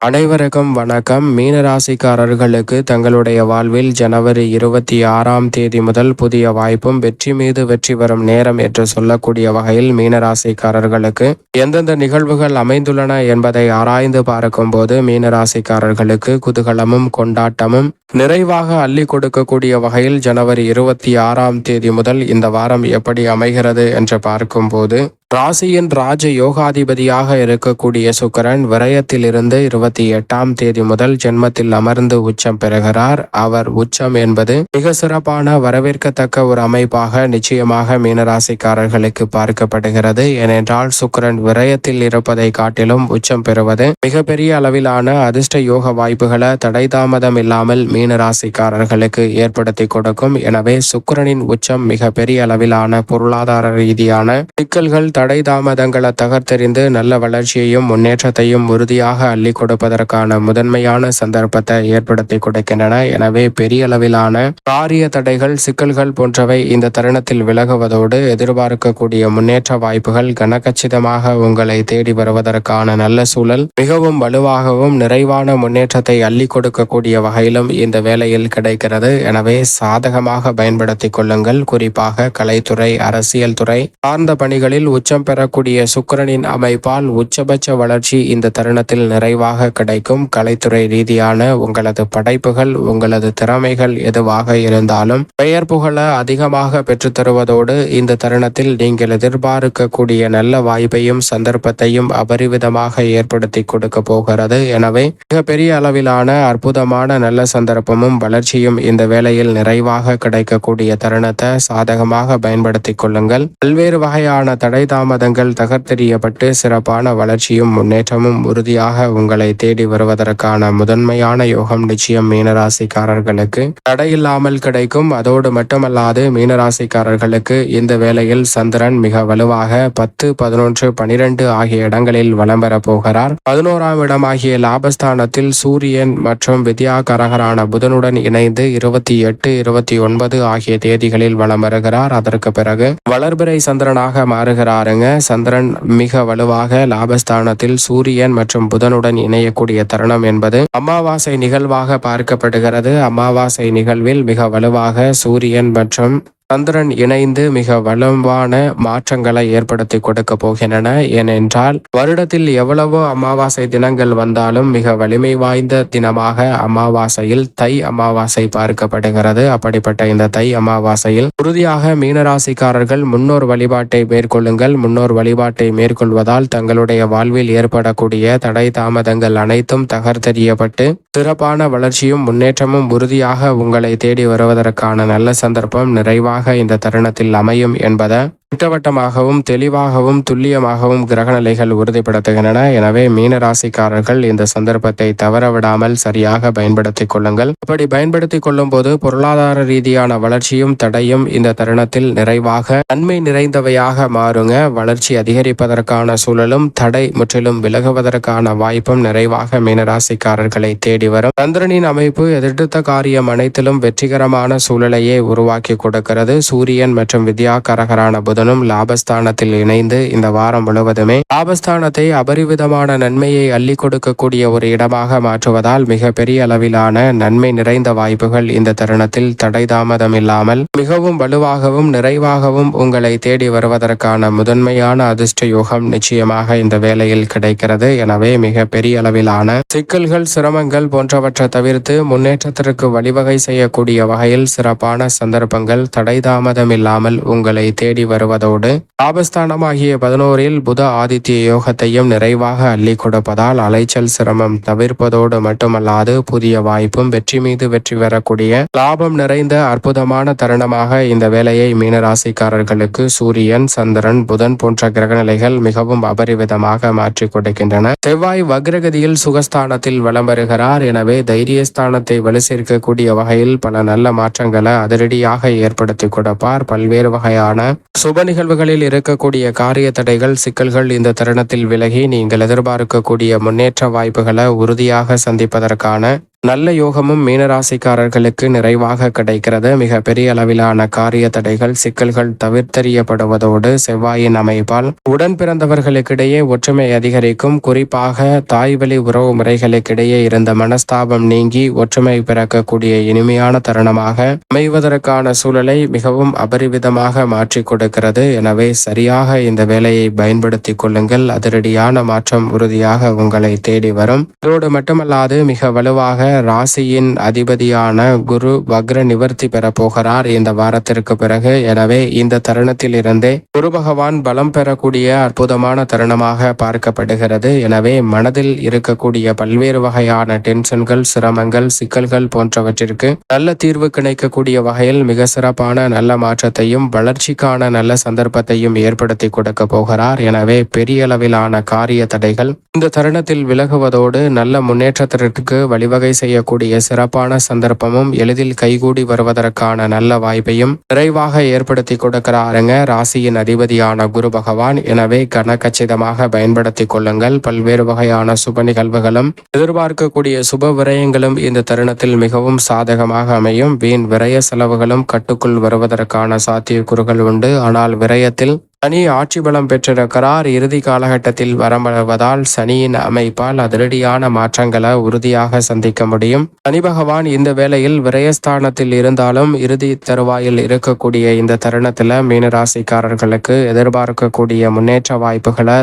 அனைவருக்கும் வணக்கம். மீனராசிக்காரர்களுக்கு தங்களுடைய வாழ்வில் ஜனவரி இருபத்தி ஆறாம் தேதி முதல் புதிய வாய்ப்பும் வெற்றி மீது வெற்றி வரும் நேரம் என்று சொல்லக்கூடிய வகையில் மீனராசிக்காரர்களுக்கு எந்தெந்த நிகழ்வுகள் அமைந்துள்ளன என்பதை ஆராய்ந்து பார்க்கும்போது மீனராசிக்காரர்களுக்கு குதூகலமும் கொண்டாட்டமும் நிறைவாக அள்ளி கொடுக்கக்கூடிய வகையில் ஜனவரி இருபத்தி ஆறாம் தேதி முதல் இந்த வாரம் எப்படி அமைகிறது என்று பார்க்கும்போது ராசியின் ராஜ யோகாதிபதியாக இருக்கக்கூடிய சுக்கரன் விரயத்திலிருந்து இருபத்தி எட்டாம் தேதி முதல் ஜென்மத்தில் அமர்ந்து உச்சம் பெறுகிறார். அவர் உச்சம் என்பது மிக சிறப்பான வரவேற்கத்தக்க ஒரு அமைப்பாக நிச்சயமாக மீனராசிக்காரர்களுக்கு பார்க்கப்படுகிறது. ஏனென்றால் சுக்கரன் விரயத்தில் இருப்பதை காட்டிலும் உச்சம் பெறுவது மிகப்பெரிய அளவிலான அதிர்ஷ்ட யோக வாய்ப்புகளை தடை தாமதம் இல்லாமல் மீனராசிக்காரர்களுக்கு ஏற்படுத்தி கொடுக்கும். எனவே சுக்கரனின் உச்சம் மிக பெரிய அளவிலான பொருளாதார ரீதியான சிக்கல்கள் தடை தாமதங்களை தகர்த்தெறிந்து நல்ல வளர்ச்சியையும் முன்னேற்றத்தையும் உறுதியாக அள்ளி கொடுப்பதற்கான முதன்மையான சந்தர்ப்பத்தை ஏற்படுத்தி கொடுக்கின்றன. எனவே பெரிய அளவிலான காரிய தடைகள் சிக்கல்கள் போன்றவை இந்த தருணத்தில் விலகுவதோடு எதிர்பார்க்கக்கூடிய முன்னேற்ற வாய்ப்புகள் கனகச்சிதமாக உங்களை தேடி வருவதற்கான நல்ல சூழல் மிகவும் வலுவாகவும் நிறைவான முன்னேற்றத்தை அள்ளி கொடுக்கக்கூடிய வகையிலும் இந்த வேலையில் கிடைக்கிறது. எனவே சாதகமாக பயன்படுத்திக் கொள்ளுங்கள். குறிப்பாக கலைத்துறை அரசியல் துறை சார்ந்த பணிகளில் உச்ச உச்சம் பெறக்கூடிய சுக்கரனின் அமைப்பால் உச்சபட்ச வளர்ச்சி இந்த தருணத்தில் நிறைவாக கிடைக்கும். கலைத்துறை ரீதியான உங்களது படைப்புகள் உங்களது திறமைகள் எதுவாக இருந்தாலும் பெயர் புகழ அதிகமாக பெற்றுத்தருவதோடு இந்த தருணத்தில் நீங்கள் எதிர்பார்க்கக்கூடிய நல்ல வாய்ப்பையும் சந்தர்ப்பத்தையும் அபரிவிதமாக ஏற்படுத்தி கொடுக்க போகிறது. எனவே மிகப்பெரிய அளவிலான அற்புதமான நல்ல சந்தர்ப்பமும் வளர்ச்சியும் இந்த வேளையில் நிறைவாக கிடைக்கக்கூடிய தருணத்தை சாதகமாக பயன்படுத்திக் கொள்ளுங்கள். பல்வேறு வகையான தடை தாமதங்கள் தகர்த்தெறியப்பட்டு சிறப்பான வளர்ச்சியும் முன்னேற்றமும் உறுதியாக உங்களை தேடி வருவதற்கான முதன்மையான யோகம் நிச்சயம் மீனராசிக்காரர்களுக்கு. தடையில்லாமல் கிடைக்கும் அதோடு மட்டுமல்லாது மீனராசிக்காரர்களுக்கு இந்த வேளையில் சந்திரன் மிக வலுவாக பத்து பதினொன்று பனிரெண்டு ஆகிய இடங்களில் வலம் பெறப் போகிறார். பதினோராம் இடமாகிய லாபஸ்தானத்தில் சூரியன் மற்றும் வித்யா கரகரான புதனுடன் இணைந்து இருபத்தி எட்டு இருபத்தி ஒன்பது ஆகிய தேதிகளில் வலம் வருகிறார். அதற்கு பிறகு வளர்பிறை சந்திரனாக மாறுகிறார் பாருங்க. சந்திரன் மிக வலுவாக லாபஸ்தானத்தில் சூரியன் மற்றும் புதனுடன் இணையக்கூடிய தருணம் என்பது அமாவாசை நிகழ்வாக பார்க்கப்படுகிறது. அமாவாசை நிகழ்வில் மிக வலுவாக சூரியன் மற்றும் சந்திரன் இணைந்து மிக வளமான மாற்றங்களை ஏற்படுத்தி கொடுக்க போகின்றன. ஏனென்றால் வருடத்தில் எவ்வளவோ அமாவாசை தினங்கள் வந்தாலும் மிக வலிமை வாய்ந்த தினமாக அமாவாசையில் தை அமாவாசை பார்க்கப்படுகிறது. அப்படிப்பட்ட இந்த தை அமாவாசையில் உறுதியாக மீனராசிக்காரர்கள் முன்னோர் வழிபாட்டை மேற்கொள்ளுங்கள். முன்னோர் வழிபாட்டை மேற்கொள்வதால் தங்களுடைய வாழ்வில் ஏற்படக்கூடிய தடை தாமதங்கள் அனைத்தும் தகர்த்தெறியப்பட்டு சிறப்பான வளர்ச்சியும் முன்னேற்றமும் உறுதியாக உங்களை தேடி வருவதற்கான நல்ல சந்தர்ப்பம் நிறைவாக இந்த தருணத்தில் அமையும் என்பதை திட்டவட்டமாகவும் தெளிவாகவும் துல்லியமாகவும் கிரகநிலைகள் உறுதிப்படுத்துகின்றன. எனவே மீனராசிக்காரர்கள் இந்த சந்தர்ப்பத்தை தவறவிடாமல் சரியாக பயன்படுத்திக் கொள்ளுங்கள். அப்படி பயன்படுத்திக் கொள்ளும் போது பொருளாதார ரீதியான வளர்ச்சியும் தடையும் இந்த தருணத்தில் நிறைவாக நன்மை நிறைந்தவையாக மாறுங்க. வளர்ச்சி அதிகரிப்பதற்கான சூழலும் தடை முற்றிலும் விலகுவதற்கான வாய்ப்பும் நிறைவாக மீனராசிக்காரர்களை தேடி வரும். சந்திரனின் அமைப்பு எதிர்த்த காரியம் அனைத்திலும் வெற்றிகரமான சூழலையே உருவாக்கி கொடுக்கிறது. சூரியன் மற்றும் வித்யாகரகரான புத புதனும் லாபஸ்தானத்தில் இணைந்து இந்த வாரம் முழுவதுமே லாபஸ்தானத்தை அபரிவிதமான நன்மையை அள்ளி கொடுக்கக்கூடிய ஒரு இடமாக மாற்றுவதால் மிக பெரிய அளவிலான நன்மை நிறைந்த வாய்ப்புகள் இந்த தருணத்தில் தடை தாமதம் இல்லாமல் மிகவும் வலுவாகவும் நிறைவாகவும் உங்களை தேடி வருவதற்கான முதன்மையான அதிர்ஷ்ட யோகம் நிச்சயமாக இந்த வேலையில் கிடைக்கிறது. எனவே மிக பெரிய அளவிலான சிக்கல்கள் சிரமங்கள் போன்றவற்றை தவிர்த்து முன்னேற்றத்திற்கு வழிவகை செய்யக்கூடிய வகையில் சிறப்பான சந்தர்ப்பங்கள் தடை தாமதம் இல்லாமல் உங்களை தேடி வருவது வருவதோடு லாபஸ்தானமாகிய பதினோரில் புத ஆதித்ய யோகத்தையும் நிறைவாக அள்ளி கொடுப்பதால் அலைச்சல் சிரமம் தவிர்ப்பதோடு மட்டுமல்லாது புதிய வாய்ப்பும் வெற்றி மீது வெற்றி பெறக்கூடிய லாபம் நிறைந்த அற்புதமான தருணமாக இந்த வேலையை மீனராசிக்காரர்களுக்கு சூரியன் சந்திரன் புதன் போன்ற கிரகநிலைகள் மிகவும் அபரிவிதமாக மாற்றி கொடுக்கின்றன. செவ்வாய் வக்ரகதியில் சுகஸ்தானத்தில் வலம் வருகிறார். எனவே தைரியஸ்தானத்தை வலு சேர்க்கக்கூடிய வகையில் பல நல்ல மாற்றங்களை அதிரடியாக ஏற்படுத்தி கொடுப்பார். பல்வேறு வகையான சுப நிகழ்வுகளில் இருக்கக்கூடிய காரிய தடைகள் சிக்கல்கள் இந்த தருணத்தில் விலகி நீங்கள் எதிர்பார்க்கக்கூடிய முன்னேற்ற வாய்ப்புகளை உறுதியாக சந்திப்பதற்கான நல்ல யோகமும் மீனராசிக்காரர்களுக்கு நிறைவாக கிடைக்கிறது. மிக பெரிய அளவிலான காரிய தடைகள் சிக்கல்கள் தவிர்த்தறியப்படுவதோடு செவ்வாயின் அமைப்பால் உடன் பிறந்தவர்களுக்கிடையே ஒற்றுமை அதிகரிக்கும். குறிப்பாக தாய்வழி உறவு முறைகளுக்கிடையே இருந்த மனஸ்தாபம் நீங்கி ஒற்றுமை பிறக்கக்கூடிய இனிமையான தருணமாக அமைவதற்கான சூழலை மிகவும் அபரிவிதமாக மாற்றிக் கொடுக்கிறது. எனவே சரியாக இந்த வேலையை பயன்படுத்திக் கொள்ளுங்கள். அதிரடியான மாற்றம் உறுதியாக உங்களை தேடி வரும். இதோடு மட்டுமல்லாது மிக வலுவாக ராசியின் அதிபதியான குரு வக்ர நிவர்த்தி பெற போகிறார் இந்த வாரத்திற்கு பிறகு. எனவே இந்த தருணத்தில் இருந்தே குரு பகவான் பலம் பெறக்கூடிய அற்புதமான தருணமாக பார்க்கப்படுகிறது. எனவே மனதில் இருக்கக்கூடிய பல்வேறு வகையான டென்ஷன்கள் சிரமங்கள் சிக்கல்கள் போன்றவற்றிற்கு நல்ல தீர்வு கிடைக்கக்கூடிய வகையில் மிக சிறப்பான நல்ல மாற்றத்தையும் வளர்ச்சிக்கான நல்ல சந்தர்ப்பத்தையும் ஏற்படுத்தி கொடுக்க போகிறார். எனவே பெரிய அளவிலான காரிய தடைகள் இந்த தருணத்தில் விலகுவதோடு நல்ல முன்னேற்றத்திற்கு வழிவகை செய்யக்கூடிய சிறப்பான சந்தர்ப்பமும் எளிதில் கைகூடி வருவதற்கான நல்ல வாய்ப்பையும் விரைவாக ஏற்படுத்தி கொடுக்கிறாருங்க. ராசியின் அதிபதியான குரு பகவான். எனவே கனகச்சிதமாக பயன்படுத்தி கொள்ளுங்கள். பல்வேறு வகையான சுப நிகழ்வுகளும் எதிர்பார்க்கக்கூடிய சுப விரயங்களும் இந்த தருணத்தில் மிகவும் சாதகமாக அமையும். வீண் விரய செலவுகளும் கட்டுக்குள் வருவதற்கான சாத்தியக்கூறுகள் உண்டு. ஆனால் விரயத்தில் சனி ஆட்சி பலம் பெற்றிருக்கிறார் இறுதி காலகட்டத்தில் வரமளவதால் சனியின் அமைப்பால் அதிரடியான மாற்றங்களை உறுதியாக சந்திக்க முடியும். சனி பகவான் இந்த வேளையில் விரயஸ்தானத்தில் இருந்தாலும் இறுதி தருவாயில் இருக்கக்கூடிய இந்த தருணத்தில் மீனராசிக்காரர்களுக்கு எதிர்பார்க்கக்கூடிய முன்னேற்ற வாய்ப்புகளை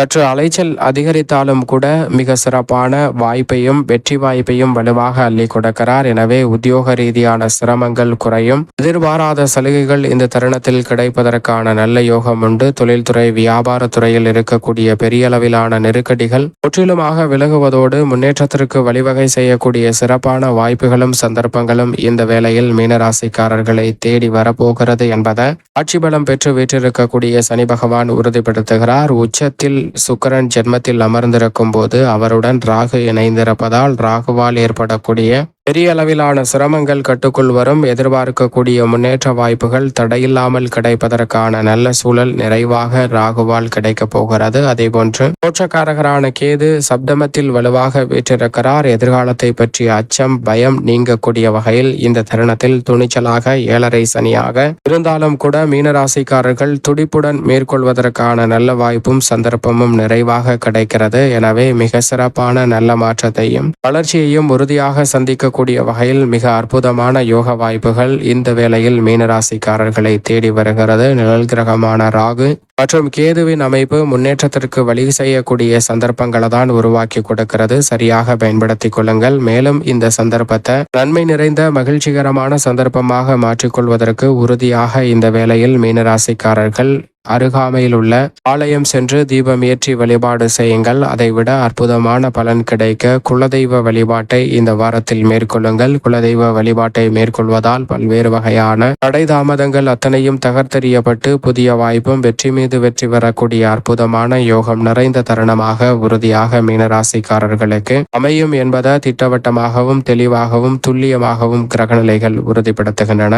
சற்று அலைச்சல் அதிகரித்தாலும் கூட மிக சிறப்பான வாய்ப்பையும் வெற்றி வாய்ப்பையும் வலுவாக அள்ளி கொடுக்கிறார். எனவே உத்தியோக ரீதியான சிரமங்கள் குறையும். எதிர்பாராத சலுகைகள் இந்த தருணத்தில் கிடைப்பதற்கான நல்ல யோகம் உண்டு. தொழில்துறை வியாபாரத்துறையில் இருக்கக்கூடிய பெரிய அளவிலான நெருக்கடிகள் முற்றிலுமாக விலகுவதோடு முன்னேற்றத்திற்கு வழிவகை செய்யக்கூடிய சிறப்பான வாய்ப்புகளும் சந்தர்ப்பங்களும் இந்த வேளையில் மீனராசிக்காரர்களை தேடி வரப்போகிறது என்பதை ஆட்சி பலம் பெற்று வீற்றிருக்கக்கூடிய சனி பகவான் உறுதிப்படுத்துகிறார். உச்சத்தில் சுக்கரன் ஜென்மத்தில் அமர்ந்திருக்கும் போது அவருடன் ராகு இணைந்திருப்பதால் ராகுவால் ஏற்படக்கூடிய பெரிய அளவிலான சிரமங்கள் கட்டுக்குள் வரும். எதிர்பார்க்கக்கூடிய முன்னேற்ற வாய்ப்புகள் தடையில்லாமல் கிடைப்பதற்கான நல்ல சூழல் நிறைவாக ராகுவால் கிடைக்கப் போகிறது. அதேபோன்று தோற்றக்காரகரான கேது சப்தமத்தில் வலுவாக வீற்றிருக்கிறார். எதிர்காலத்தை பற்றிய அச்சம் பயம் நீங்கக்கூடிய வகையில் இந்த தருணத்தில் துணிச்சலாக ஏழரை சனியாக இருந்தாலும் கூட மீனராசிக்காரர்கள் துடிப்புடன் மேற்கொள்வதற்கான நல்ல வாய்ப்பும் சந்தர்ப்பமும் நிறைவாக கிடைக்கிறது. எனவே மிக சிறப்பான நல்ல மாற்றத்தையும் வளர்ச்சியையும் உறுதியாக சந்திக்க கூடிய வகையில் மிக அற்புதமான யோக வாய்ப்புகள் இந்த வேளையில் மீனராசிக்காரர்களை தேடி வருகிறது. நிழல் கிரகமான ராகு மற்றும் கேதுவின் அமைப்பு முன்னேற்றத்திற்கு வழி செய்யக்கூடிய சந்தர்ப்பங்களை தான் உருவாக்கி கொடுக்கிறது. சரியாக பயன்படுத்திக் கொள்ளுங்கள். மேலும் இந்த சந்தர்ப்பத்தை நன்மை நிறைந்த மகிழ்ச்சிகரமான சந்தர்ப்பமாக மாற்றிக்கொள்வதற்கு உறுதியாக இந்த வேளையில் மீனராசிக்காரர்கள் அருகாமையில் உள்ள ஆலயம் சென்று தீபம் ஏற்றி வழிபாடு செய்யுங்கள். அதைவிட அற்புதமான பலன் கிடைக்க குலதெய்வ வழிபாட்டை இந்த வாரத்தில் மேற்கொள்ளுங்கள். குலதெய்வ வழிபாட்டை மேற்கொள்வதால் பல்வேறு வகையான தடை தாமதங்கள் அத்தனையும் தகர்த்தெறியப்பட்டு புதிய வாய்ப்பும் வெற்றி மீது வெற்றி பெறக்கூடிய அற்புதமான யோகம் நிறைந்த தருணமாக உறுதியாக மீனராசிக்காரர்களுக்கு அமையும் என்பதை திட்டவட்டமாகவும் தெளிவாகவும் துல்லியமாகவும் கிரகநிலைகள் உறுதிப்படுத்துகின்றன.